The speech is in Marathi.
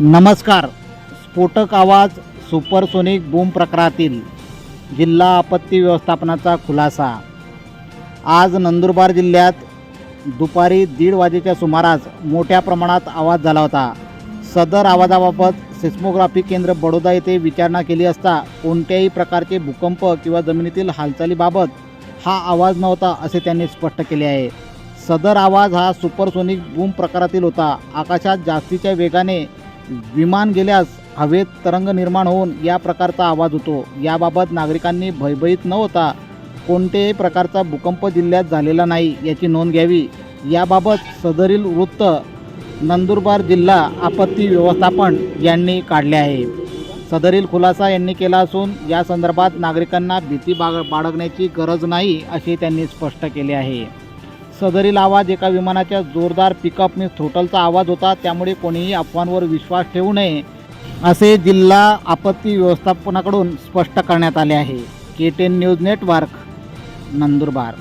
नमस्कार. स्फोटक आवाज सुपरसोनिक बूम प्रकारातील जिल्हा आपत्ती व्यवस्थापनाचा खुलासा. आज नंदुरबार जिल्ह्यात दुपारी दीड वाजेच्या सुमारास मोठ्या प्रमाणात आवाज झाला होता. सदर आवाजाबाबत सिस्मोग्राफी केंद्र बडोदा येथे विचारणा केली असता कोणत्याही प्रकारचे भूकंप किंवा जमिनीतील हालचालीबाबत हा आवाज नव्हता असे त्यांनी स्पष्ट केले आहे. सदर आवाज हा सुपरसोनिक बूम प्रकारातील होता. आकाशात जास्तीच्या वेगाने विमान गेल्यास हवेत तरंग निर्माण होऊन या प्रकारचा आवाज होतो. याबाबत नागरिकांनी भयभीत न होता कोणत्याही प्रकारचा भूकंप जिल्ह्यात झालेला नाही याची नोंद घ्यावी. याबाबत सदरील वृत्त नंदुरबार जिल्हा आपत्ती व्यवस्थापन यांनी काढले आहे. सदरील खुलासा यांनी केला असून या संदर्भात नागरिकांना भीती बाग बाळगण्याची गरज नाही असे त्यांनी स्पष्ट केले आहे. सदरील आवाज एका विमानाच्या जोरदार पिकअपने थ्रोटलचा आवाज होता. त्यामुळे कोणीही अफवांवर विश्वास ठेवू नये असे जिल्हा आपत्ती व्यवस्थापनाकडून स्पष्ट करण्यात आले आहे. K ten news network Nandurbar.